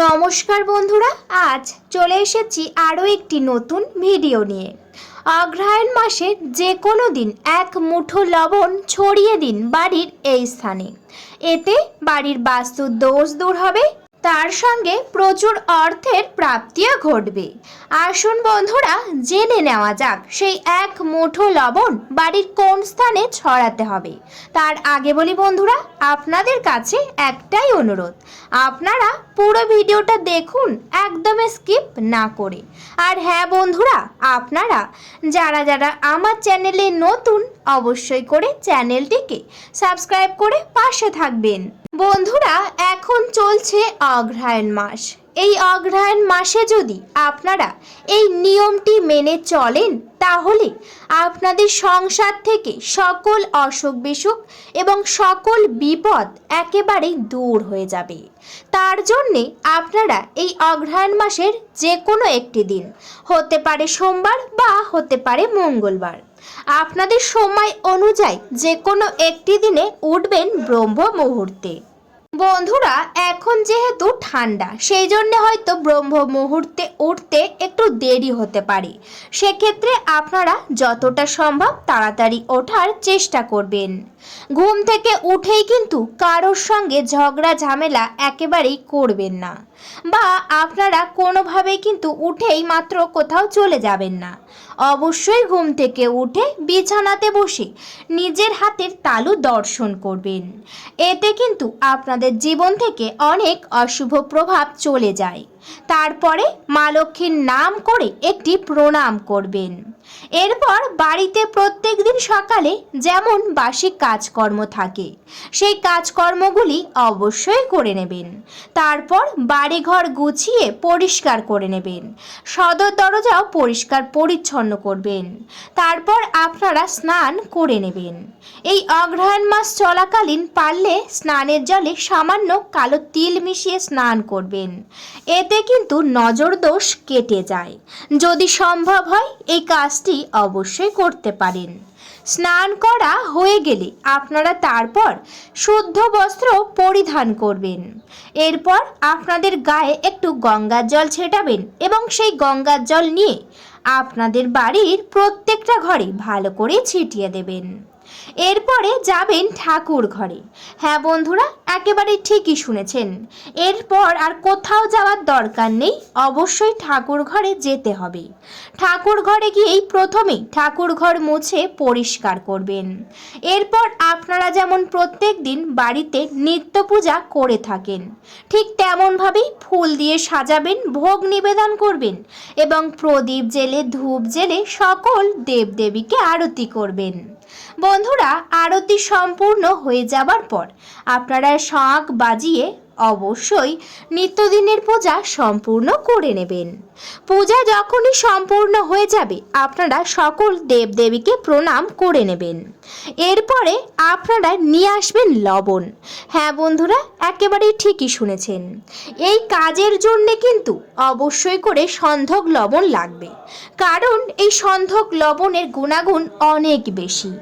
নমস্কার বন্ধুরা, আজ চলে এসেছি আরও একটি নতুন ভিডিও নিয়ে। অগ্রহায়ণ মাসে যে কোনো দিন এক মুঠো লবণ ছড়িয়ে দিন বাড়ির এই স্থানে। এতে বাড়ির বাস্তুর দোষ দূর হবে তার সঙ্গে প্রচুর অর্থের প্রাপ্তিও ঘটবে। আসুন বন্ধুরা, জেনে নেওয়া যাক, সেই এক মুঠো লবণ বাড়ির কোন স্থানে ছড়াতে হবে। তার আগে বলি বন্ধুরা, আপনাদের কাছে একটাই অনুরোধ। আপনারা পুরো ভিডিওটা দেখুন একদম স্কিপ না করে। আর হ্যাঁ বন্ধুরা, আপনারা যারা যারা আমার চ্যানেলে নতুন, অবশ্যই করে চ্যানেলটিকে সাবস্ক্রাইব করে পাশে থাকবেন। বন্ধুরা, এখন চলছে অগ্রহায়ণ মাস। এই অগ্রহায়ণ মাসে যদি আপনারা এই নিয়মটি মেনে চলেন, তাহলে আপনাদের সংসার থেকে সকল অসুখ বিসুখ এবং সকল বিপদ একেবারেই দূর হয়ে যাবে। তার জন্যে আপনারা এই অগ্রহায়ণ মাসের যে কোনো একটি দিন, হতে পারে সোমবার বা হতে পারে মঙ্গলবার, আপনাদের সময় অনুযায়ী যে কোনো একটি দিনে উঠবেন ব্রহ্ম মুহূর্তে বন্ধুরা, এখন যেহেতু ঠান্ডা, সেই জন্য হয়তো ব্রহ্ম মুহূর্তে উঠতে একটু দেরি হতে পারে। সেক্ষেত্রে আপনারা যতটা সম্ভব তাড়াতাড়ি ওঠার চেষ্টা করবেন। ঘুম থেকে উঠেই কিন্তু কারোর সঙ্গে ঝগড়া ঝামেলা একেবারেই করবেন না। বা আপনারা কোনোভাবেই কিন্তু উঠেই মাত্র কোথাও চলে যাবেন না। অবশ্যই ঘুম থেকে উঠে বিছানাতে বসে নিজের হাতের তালু দর্শন করবেন। এতে কিন্তু আপনাদের জীবন থেকে অনেক অশুভ প্রভাব চলে যায়। তারপরে মা লক্ষ্মীর নাম করে একটি প্রণাম করবেন। এরপর বাড়িতে প্রত্যেক দিন সকালে যেমন বাসি কাজকর্ম থাকে, সেই কাজকর্মগুলি অবশ্যই করে নেবেন। তারপর বাড়িঘর গুছিয়ে পরিষ্কার করে নেবেন। সদর দরজাও পরিষ্কার পরিচ্ছন্ন করবেন। তারপর আপনারা স্নান করে নেবেন। এই অগ্রহায়ণ মাস চলাকালীন পারলে স্নানের জলে সামান্য কালো তিল মিশিয়ে স্নান করবেন। এতে কিন্তু নজর দোষ কেটে যায়। যদি সম্ভব হয়, এই কাজটি অবশ্যই করতে পারেন। স্নান করা হয়ে গেলে আপনারা তারপর শুদ্ধ বস্ত্র পরিধান করবেন। এরপর আপনাদের গায়ে একটু গঙ্গার জল ছেটাবেন এবং সেই গঙ্গার জল নিয়ে আপনাদের বাড়ির প্রত্যেকটা ঘরে ভালো করে ছিটিয়ে দেবেন। এরপরে যাবেন ঠাকুর ঘরে। হ্যাঁ বন্ধুরা, একেবারে ঠিকই শুনেছেন। এরপর আর কোথাও যাওয়ার দরকার নেই, অবশ্যই ঠাকুর ঘরে যেতে হবে। ঠাকুর ঘরে গিয়েই প্রথমেই ঠাকুর ঘর মুছে পরিষ্কার করবেন। এরপর আপনারা যেমন প্রত্যেক দিন বাড়িতে নিত্য পূজা করে থাকেন, ঠিক তেমনভাবেই ফুল দিয়ে সাজাবেন, ভোগ নিবেদন করবেন এবং প্রদীপ জেলে, ধূপ জেলে সকল দেবদেবীকে আরতি করবেন। বন্ধুরা আরতি সম্পূর্ণ হয়ে যাবার পর আপনারা শাঁখ বাজিয়ে অবশ্যই নিত্যদিনের পূজা সম্পূর্ণ করে নেবেন। পূজা যখনই সম্পূর্ণ হয়ে যাবে, আপনারা সকল দেবদেবীকে প্রণাম করে নেবেন। এরপরে আপনারা নিয়ে আসবেন লবণ। হ্যাঁ বন্ধুরা, একেবারেই ঠিকই শুনেছেন। এই কাজের জন্যে কিন্তু অবশ্যই করে সন্ধক লবণ লাগবে। কারণ এই সন্ধক লবণের গুণাগুণ অনেক বেশি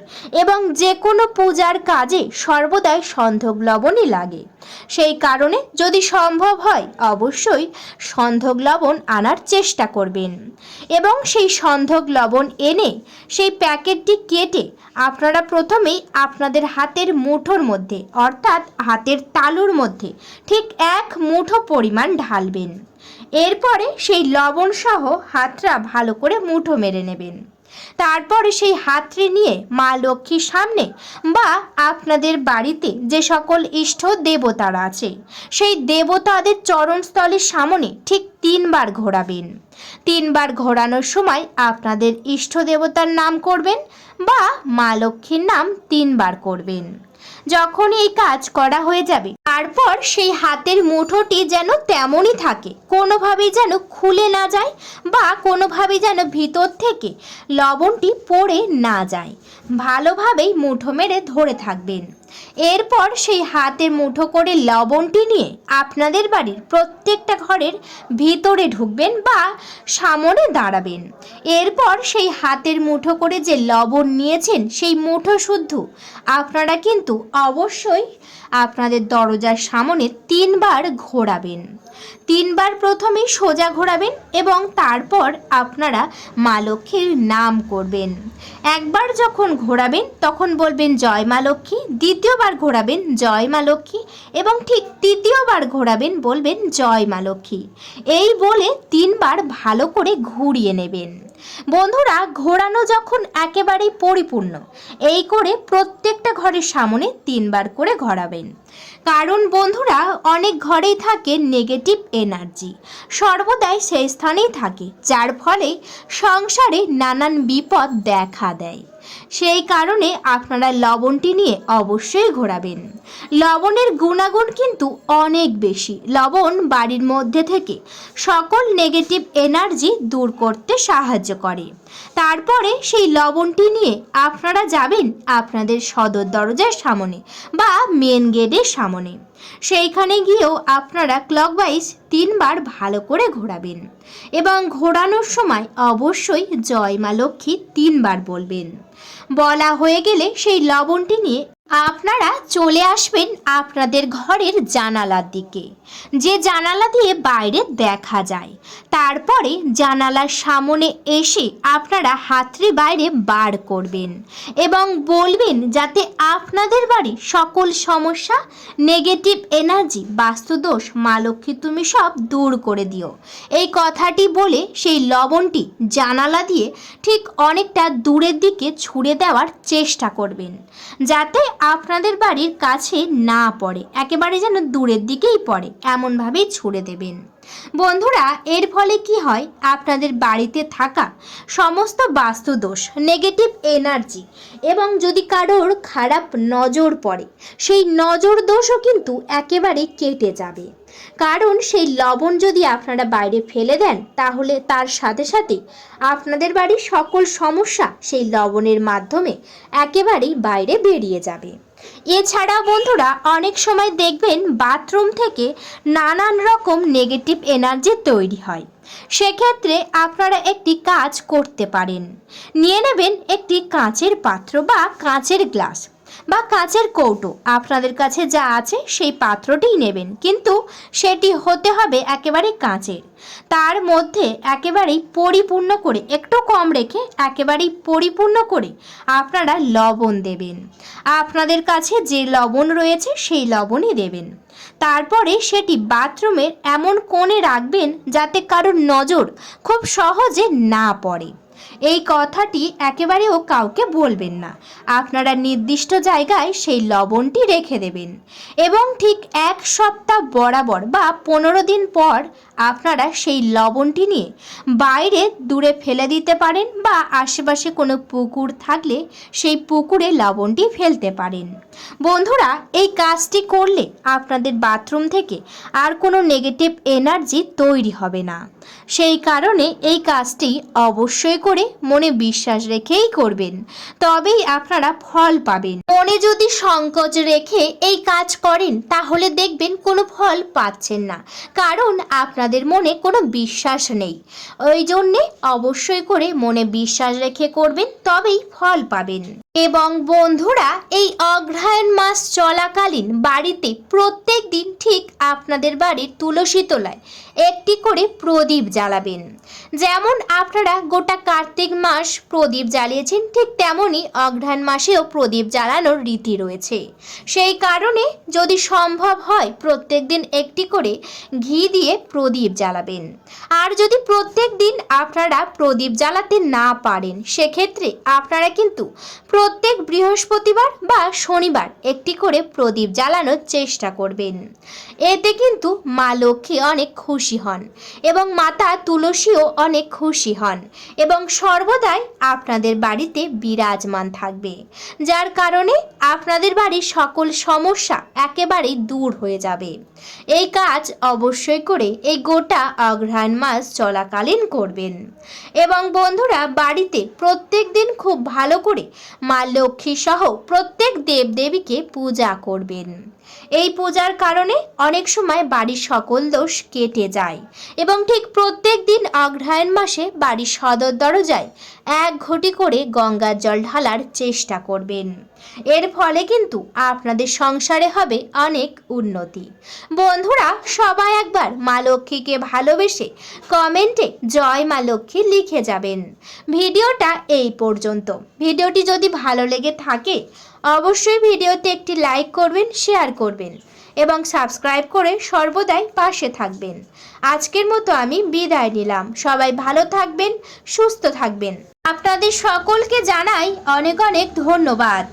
এবং যে কোনো পূজার কাজে সর্বদাই সন্ধক লবণই লাগে। সেই কারণে যদি সম্ভব হয়, অবশ্যই সন্ধক লবণ আনার চেষ্টা করবেন। এবং সেই সন্ধক লবণ এনে সেই প্যাকেটটি কেটে আপনারা প্রথমেই আপনাদের হাতের মুঠোর মধ্যে, অর্থাৎ হাতের তালুর মধ্যে ঠিক এক মুঠো পরিমাণ ঢালবেন। এরপরে সেই লবণ সহ হাতটা ভালো করে মুঠো মেরে নেবেন। তারপরে সেই হাতটি নিয়ে মা লক্ষ্মীর সামনে বা আপনাদের বাড়িতে যে সকল ইষ্ট দেবতারা আছে, সেই দেবতাদের চরণস্থলের সামনে ঠিক তিনবার ঘোরাবেন। তিনবার ঘোরানোর সময় আপনাদের ইষ্ট দেবতার নাম করবেন বা মা লক্ষ্মীর নাম তিনবার করবেন। যখন এই কাজ করা হয়ে যাবে। তারপর সেই হাতের মুঠোটি যেন তেমনই থাকে, কোনোভাবেই যেন খুলে না যায় বা কোনোভাবেই যেন ভিতর থেকে লবণটি পড়ে না যায়। ভালোভাবেই মুঠো মেরে ধরে থাকবেন। এরপর সেই হাতে মুঠো করে লবণটি নিয়ে আপনাদের বাড়ির প্রত্যেকটা ঘরের ভিতরে ঢুকবেন বা সামনে দাঁড়াবেন। এরপর সেই হাতের মুঠো করে যে লবণ নিয়েছেন, সেই মুঠো শুদ্ধ। আপনারা কিন্তু অবশ্যই আপনাদের দরজার সামনে তিনবার ঘোরাবেন। তিনবার প্রথমে সোজা ঘোরাবেন এবং তারপর আপনারা মা লক্ষ্মীর নাম করবেন। একবার যখন ঘোরাবেন, তখন বলবেন, জয় মা লক্ষ্মী। দ্বিতীয়বার ঘোরাবেন, জয় মা লক্ষ্মী। এবং ঠিক তৃতীয়বার ঘোরাবেন, বলবেন, জয় মা লক্ষ্মী। এই বলে তিনবার ভালো করে ঘুরিয়ে নেবেন। বন্ধুরা, ঘোরানো যখন একেবারেই পরিপূর্ণ, এই করে প্রত্যেকটা ঘরের সামনে তিনবার করে ঘোরাবেন। কারণ বন্ধুরা, অনেক ঘরেই থাকে নেগেটিভ এনার্জি সর্বদাই সেই স্থানেই থাকে, যার ফলে সংসারে নানান বিপদ দেখা দেয়। সেই কারণে আপনারা লবণটি নিয়ে অবশ্যই ঘোরাবেন। লবণের গুণাগুণ কিন্তু অনেক বেশি। লবণ বাড়ির মধ্যে থেকে সকল নেগেটিভ এনার্জি দূর করতে সাহায্য করে। তারপরে সেই লবণটি নিয়ে আপনারা যাবেন আপনাদের সদর দরজার সামনে বা মেন গেটের সামনে। সেইখানে গিয়েও আপনারা ক্লকওয়াইজ তিনবার ভালো করে ঘোরাবেন এবং ঘোরানোর সময় অবশ্যই জয় মা লক্ষ্মী তিনবার বলবেন। বলা হয়ে গেলে সেই লবণটি নিয়ে আপনারা চলে আসবেন আপনাদের ঘরের জানালার দিকে। যে জানালা দিয়ে বাইরে দেখা যায়। তারপরে জানালার সামনে এসে আপনারা হাতড়ি বাইরে বার করবেন এবং বলবেন যাতে আপনাদের বাড়ি সকল সমস্যা নেগেটিভ এনার্জি বাস্তুদোষ, মা লক্ষ্মী তুমি সব দূর করে দিও। এই কথাটি বলে সেই লবণটি জানালা দিয়ে ঠিক অনেকটা দূরের দিকে ছুঁড়ে দেওয়ার চেষ্টা করবেন। যাতে আপনাদের বাড়ির কাছে না পড়ে একেবারে যেন দূরের দিকেই পড়ে এমনভাবেই ছুড়ে দেবেন। বন্ধুরা, এর ফলে কি হয়? আপনাদের বাড়িতে থাকা সমস্ত বাস্তুদোষ নেগেটিভ এনার্জি এবং যদি কারোর খারাপ নজর পড়ে, সেই নজর দোষও কিন্তু একেবারে কেটে যাবে। কারণ সেই লবণ যদি আপনারা বাইরে ফেলে দেন, তাহলে তার সাথে সাথে আপনাদের বাড়ির সকল সমস্যা সেই লবণের মাধ্যমে একেবারেই বাইরে বেরিয়ে যাবে। এছাড়া বন্ধুরা, অনেক সময় দেখবেন বাথরুম থেকে নানান রকম নেগেটিভ এনার্জি তৈরি হয়। সেক্ষেত্রে আপনারা একটি কাজ করতে পারেন। নিয়ে নেবেন একটি কাঁচের পাত্র বা কাঁচের গ্লাস। বা কাঁচের কৌটো। আপনাদের কাছে যা আছে সেই পাত্রটিই নেবেন। কিন্তু সেটি হতে হবে একেবারে কাঁচের। তার মধ্যে একেবারেই পরিপূর্ণ করে, একটু কম রেখে একেবারেই পরিপূর্ণ করে আপনারা লবণ দেবেন। আপনাদের কাছে যে লবণ রয়েছে সেই লবণই দেবেন। তারপরে সেটি বাথরুমের এমন কোণে রাখবেন যাতে কারোর নজর খুব সহজে না পড়ে। এই কথাটি একেবারেও কাউকে বলবেন না। আপনারা নির্দিষ্ট জায়গায় সেই লবণটি রেখে দেবেন। এবং ঠিক এক সপ্তাহ বরাবর বা পনেরো দিন পর আপনারা সেই লবণটি নিয়ে বাইরে দূরে ফেলে দিতে পারেন বা আশেপাশে কোনো পুকুর থাকলে সেই পুকুরে লবণটি ফেলতে পারেন। বন্ধুরা, এই কাজটি করলে আপনাদের বাথরুম থেকে আর কোনো নেগেটিভ এনার্জি তৈরি হবে না। সেই কারণে এই কাজটি অবশ্যই করে মনে বিশ্বাস রেখেই করবেন, তবেই আপনারা ফল পাবেন। মনে যদি সংকোচ রেখে এই কাজ করেন, তাহলে দেখবেন কোনো ফল পাচ্ছেন না, কারণ আপনাদের মনে কোনো বিশ্বাস নেই। ওই জন্যে অবশ্যই করে মনে বিশ্বাস রেখে করবেন, তবেই ফল পাবেন। এবং বন্ধুরা, এই অগ্রহায়ণ মাস চলাকালীন বাড়িতে প্রত্যেক দিন ঠিক আপনাদের বাড়ির তুলসী তলায় একটি করে প্রদীপ জ্বালাবেন। যেমন আপনারা গোটা কার্তিক মাস প্রদীপ জ্বালিয়েছেন, ঠিক তেমনই অগ্রহায়ণ মাসেও প্রদীপ জ্বালানোর রীতি রয়েছে। সেই কারণে যদি সম্ভব হয়, প্রত্যেক দিন একটি করে ঘি দিয়ে প্রদীপ জ্বালাবেন। আর যদি প্রত্যেক দিন আপনারা প্রদীপ জ্বালাতে না পারেন, সেক্ষেত্রে আপনারা কিন্তু প্রত্যেক বৃহস্পতিবার বা শনিবার একটি করে প্রদীপ জ্বালানোর চেষ্টা করবেন। এতে কিন্তু মা লক্ষ্মী অনেক খুশি হন এবং মাতা তুলসীও অনেক খুশি হন এবং সর্বদাই আপনাদের বাড়িতে বিরাজমান থাকবে। যার কারণে আপনাদের বাড়ির সকল সমস্যা একেবারেই দূর হয়ে যাবে। এই কাজ অবশ্যই করে এই গোটা অগ্রহায়ণ মাস চলাকালীন করবেন। এবং বন্ধুরা, বাড়িতে প্রত্যেক দিন খুব ভালো করে মা লক্ষ্মী সহ প্রত্যেক দেবদেবীকে পূজা করবেন। এই পূজার কারণে অনেক সময় বাড়ির সকল দোষ কেটে যায় এবং ঠিক প্রত্যেক দিন অগ্রহায়ণ মাসে বাড়ির সদর দরজায় এক ঘটি করে গঙ্গার জল ঢালার চেষ্টা করবেন। এর ফলে কিন্তু আপনাদের সংসারে হবে অনেক উন্নতি। বন্ধুরা, সবাই একবার মা লক্ষ্মীকে ভালোবেসে কমেন্টে জয় মা লক্ষ্মী লিখে যাবেন। ভিডিওটা এই পর্যন্ত। ভিডিওটি যদি ভালো লেগে থাকে অবশ্যই ভিডিওতে একটি লাইক করবেন, শেয়ার করবেন এবং সাবস্ক্রাইব করে সর্বদাই পাশে থাকবেন। আজকের মতো আমি বিদায় নিলাম। সবাই ভালো থাকবেন, সুস্থ থাকবেন। আপনাদের সকলকে জানাই অনেক অনেক ধন্যবাদ।